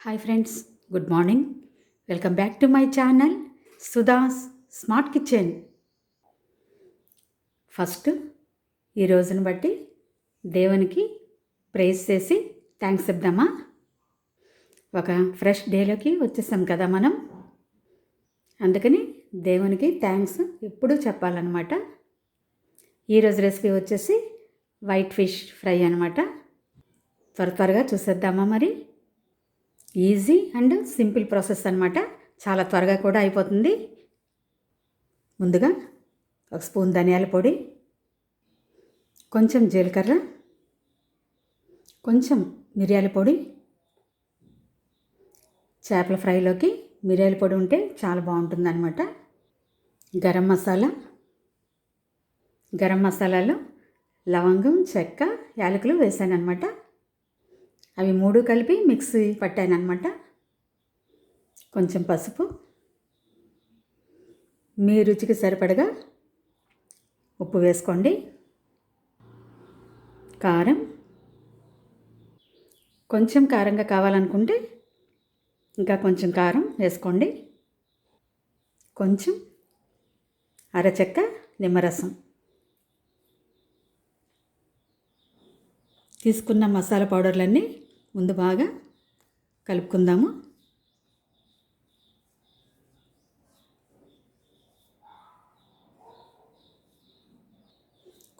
Hi friends good morning welcome back to my channel Sudha's smart kitchen first ఈ రోజును బట్టి దేవునికి praise చేసి థ్యాంక్స్ చెప్దామా? ఒక ఫ్రెష్ డేలోకి వచ్చేసాం కదా మనం. అందుకని దేవునికి థ్యాంక్స్ ఎప్పుడూ చెప్పాలన్నమాట. ఈరోజు రెసిపీ వచ్చేసి వైట్ ఫిష్ ఫ్రై అనమాట త్వర త్వరగా చూసేద్దామా మరి? ఈజీ అండ్ సింపుల్ ప్రాసెస్ అనమాట చాలా త్వరగా కూడా అయిపోతుంది. ముందుగా ఒక స్పూన్ ధనియాల పొడి కొంచెం జీలకర్ర కొంచెం మిరియాల పొడి చేపల ఫ్రైలోకి మిరియాల పొడి ఉంటే చాలా బాగుంటుంది అనమాట గరం మసాలా గరం మసాలాలో లవంగం చెక్క యాలకులు వేసాను అనమాట అవి మూడు కలిపి మిక్సీ పట్టాను అనమాట కొంచెం పసుపు. మీ రుచికి సరిపడగా ఉప్పు వేసుకోండి. కారం. కొంచెం కారంగా కావాలనుకుంటే ఇంకా కొంచెం కారం వేసుకోండి. కొంచెం అరచెక్క నిమ్మరసం. తీసుకున్న మసాలా పౌడర్లన్నీ ముందు బాగా కలుపుకుందాము.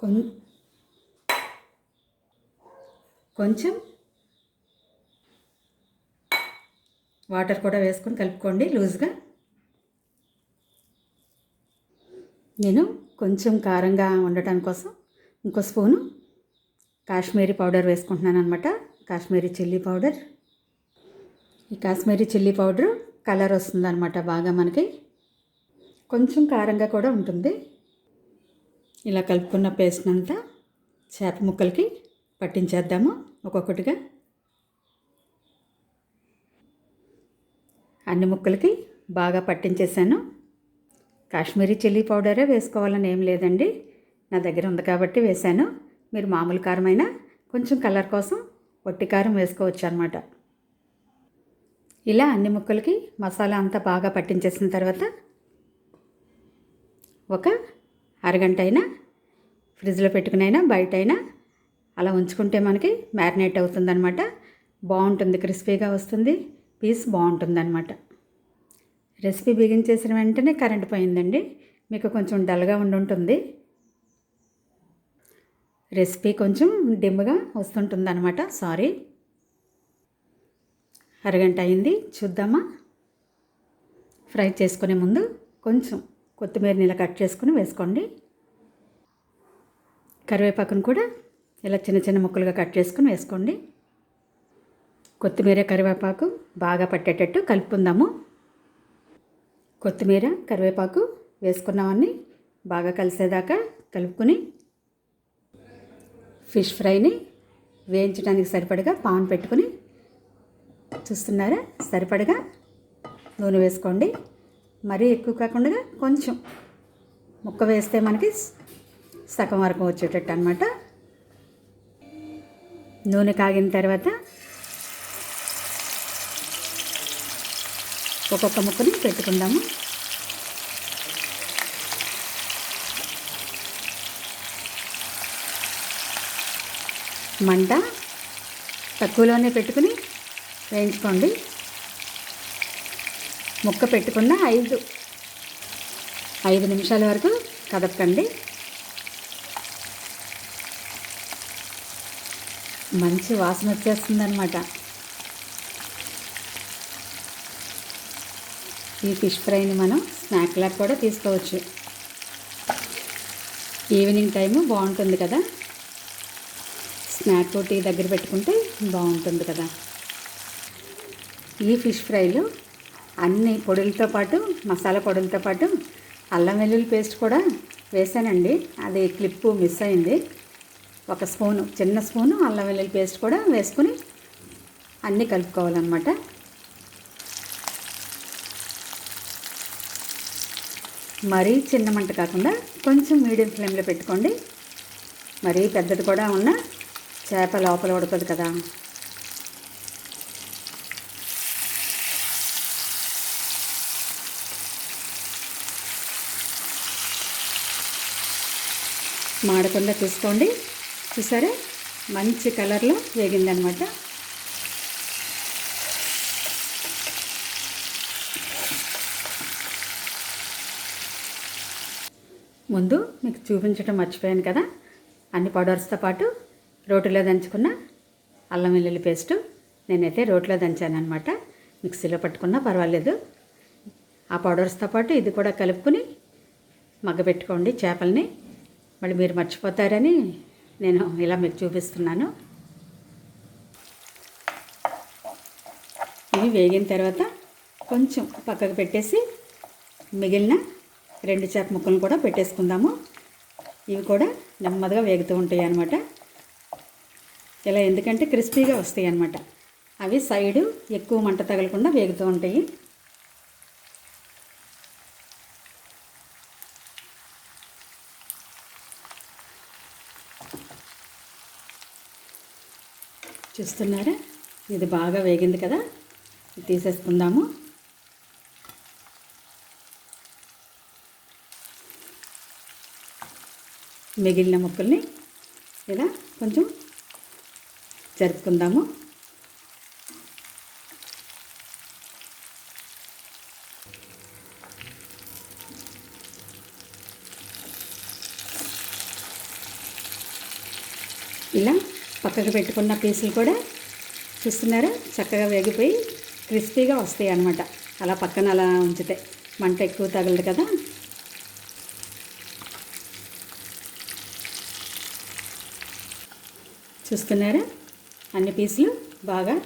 కొం కొంచెం వాటర్ కూడా వేసుకొని కలుపుకోండి లూజ్గా. నేను కొంచెం కారంగా ఉండటం కోసం ఇంకో స్పూను కాశ్మీరీ పౌడర్ వేసుకుంటున్నాను అనమాట కాశ్మీరీ చిల్లీ పౌడర్. ఈ కాశ్మీరీ చిల్లీ పౌడర్ కలర్ వస్తుందన్నమాట బాగా మనకి. కొంచెం కారంగా కూడా ఉంటుంది. ఇలా కలుపుకున్న పేస్ట్ అంతా చేప ముక్కలకి పట్టించేద్దాము ఒక్కొక్కటిగా. అన్ని ముక్కలకి బాగా పట్టించేసాను. కాశ్మీరీ చిల్లీ పౌడరే వేసుకోవాలని ఏం లేదండి. నా దగ్గర ఉంది కాబట్టి వేశాను. మీరు మామూలు కారమైనా కొంచెం కలర్ కోసం కారం వేసుకోవచ్చు అనమాట ఇలా అన్ని ముక్కలకి మసాలా అంతా బాగా పట్టించేసిన తర్వాత ఒక అరగంట అయినా ఫ్రిడ్జ్లో పెట్టుకునైనా బయట అయినా అలా ఉంచుకుంటే మనకి మ్యారినేట్ అవుతుందన్నమాట. బాగుంటుంది క్రిస్పీగా వస్తుంది పీస్ బాగుంటుందన్నమాట. రెసిపీ బిగించేసిన వెంటనే కరెంట్ పోయిందండి. మీకు కొంచెం డల్గా ఉండి ఉంటుంది రెసిపీ కొంచెం డిమ్గా వస్తుంటుందన్నమాట. సారీ అరగంట అయింది. చూద్దామా? ఫ్రై చేసుకునే ముందు కొంచెం కొత్తిమీర నీళ్ళ కట్ చేసుకుని వేసుకోండి. కరివేపాకును కూడా ఇలా చిన్న చిన్న ముక్కలుగా కట్ చేసుకుని వేసుకోండి. కొత్తిమీర కరివేపాకు బాగా పట్టేటట్టు కలుపుకుందాము. కొత్తిమీర కరివేపాకు వేసుకున్నామని బాగా కలిసేదాకా కలుపుకొని ఫిష్ ఫ్రైని వేయించడానికి సరిపడగా పాన్ పెట్టుకుని చూస్తున్నారా? సరిపడగా నూనె వేసుకోండి. మరీ ఎక్కువ కాకుండా కొంచెం ముక్క వేస్తే మనకి సగం వరకు వచ్చేటట్టు అనమాట నూనె కాగిన తర్వాత ఒక్కొక్క ముక్కని పెట్టుకుందాము. మంట తక్కువలోనే పెట్టుకుని వేయించుకోండి. ముక్క పెట్టుకున్న ఐదు ఐదు నిమిషాల వరకు కదపకండి. మంచి వాసన వచ్చేస్తుందన్నమాట. ఈ ఫిష్ ఫ్రైని మనం స్నాక్ లాగా కూడా తీసుకోవచ్చు. ఈవినింగ్ టైము బాగుంటుంది కదా? స్నాక్ తోటి దగ్గర పెట్టుకుంటే బాగుంటుంది కదా. ఈ ఫిష్ ఫ్రైలో అన్ని పొడులతో పాటు మసాలా పొడులతో పాటు అల్లం వెల్లుల్లి పేస్ట్ కూడా వేసానండి. అది క్లిప్పు మిస్ అయింది. ఒక స్పూను చిన్న స్పూను అల్లం వెల్లుల్లి పేస్ట్ కూడా వేసుకుని అన్నీ కలుపుకోవాలన్నమాట. మరీ చిన్న మంట కాకుండా కొంచెం మీడియం ఫ్లేమ్లో పెట్టుకోండి. మరీ పెద్దది కూడా ఉన్న చేప లోపల ఉడకదు కదా. మాడకుండా తీసుకోండి. చూసారా? మంచి కలర్లో వేగిందనమాట ముందు మీకు చూపించడం మర్చిపోయాను కదా. అన్ని పౌడర్స్తో పాటు రోటిలో దంచుకున్న అల్లం వెల్లుల్లి పేస్టు నేనైతే రోట్లో దంచాను అనమాట మిక్సీలో పట్టుకున్నా పర్వాలేదు. ఆ పౌడర్స్తో పాటు ఇది కూడా కలుపుకుని మగ్గబెట్టుకోండి చేపల్ని. మళ్ళీ మీరు మర్చిపోతారని నేను ఇలా మీకు చూపిస్తున్నాను. ఇవి వేగిన తర్వాత కొంచెం పక్కకు పెట్టేసి మిగిలిన రెండు చేప ముక్కలను కూడా పెట్టేసుకుందాము. ఇవి కూడా నెమ్మదిగా వేగుతూ ఉంటాయి అన్నమాట ఇలా ఎందుకంటే క్రిస్పీగా వస్తాయి అన్నమాట. అవి సైడు ఎక్కువ మంట తగలకుండా వేగుతూ ఉంటాయి. చూస్తున్నారా? ఇది బాగా వేగింది కదా. తీసేసుకుందాము. మిగిలిన ముక్కల్ని ఇలా కొంచెం జరుపుకుందాము. ఇలా పక్కకు పెట్టుకున్న పీసులు కూడా చూస్తున్నారా? చక్కగా వేగిపోయి క్రిస్పీగా వస్తాయి అనమాట అలా పక్కన అలా ఉంచితే మంట ఎక్కువ తగలదు కదా. చూస్తున్నారా? అన్ని పీసులు బాగా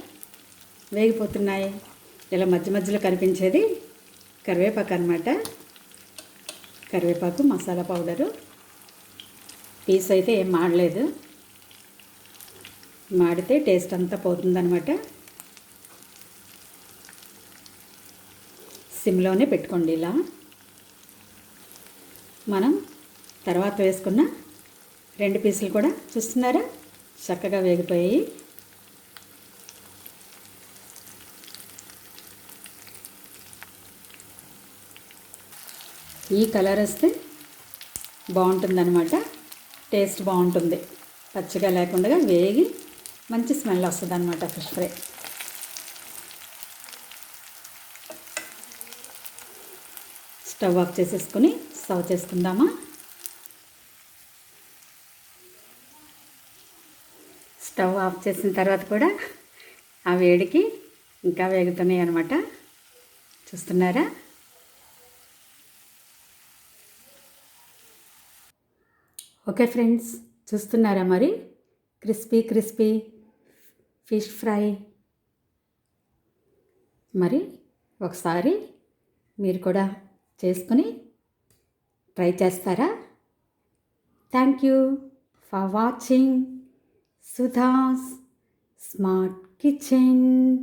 వేగిపోతున్నాయి. ఇలా మధ్య మధ్యలో కనిపించేది కరివేపాకు అనమాట కరివేపాకు మసాలా పౌడరు. పీస్ అయితే ఏం మాడలేదు. మాడితే టేస్ట్ అంతా పోతుందనమాట సిమ్లోనే పెట్టుకోండి ఇలా. మనం తర్వాత వేసుకున్న రెండు పీసులు కూడా చూస్తున్నారా? చక్కగా వేగిపోయాయి. ఈ కలర్ వస్తే బాగుంటుందన్నమాట. టేస్ట్ బాగుంటుంది. పచ్చిగా లేకుండా వేగి మంచి స్మెల్ వస్తుంది అనమాట ఫిష్ ఫ్రై. స్టవ్ ఆఫ్ చేసేసుకుని సర్వ్ చేసుకుందామా? స్టవ్ ఆఫ్ చేసిన తర్వాత కూడా ఆ వేడికి ఇంకా వేగుతున్నాయి అనమాట చూస్తున్నారా? ఓకే ఫ్రెండ్స్ చూస్తున్నారా మరి? Crispy crispy fish fry. మరి ఒకసారి మీరు కూడా చేసుకుని ట్రై చేస్తారా? Thank you for watching Sudha's smart kitchen.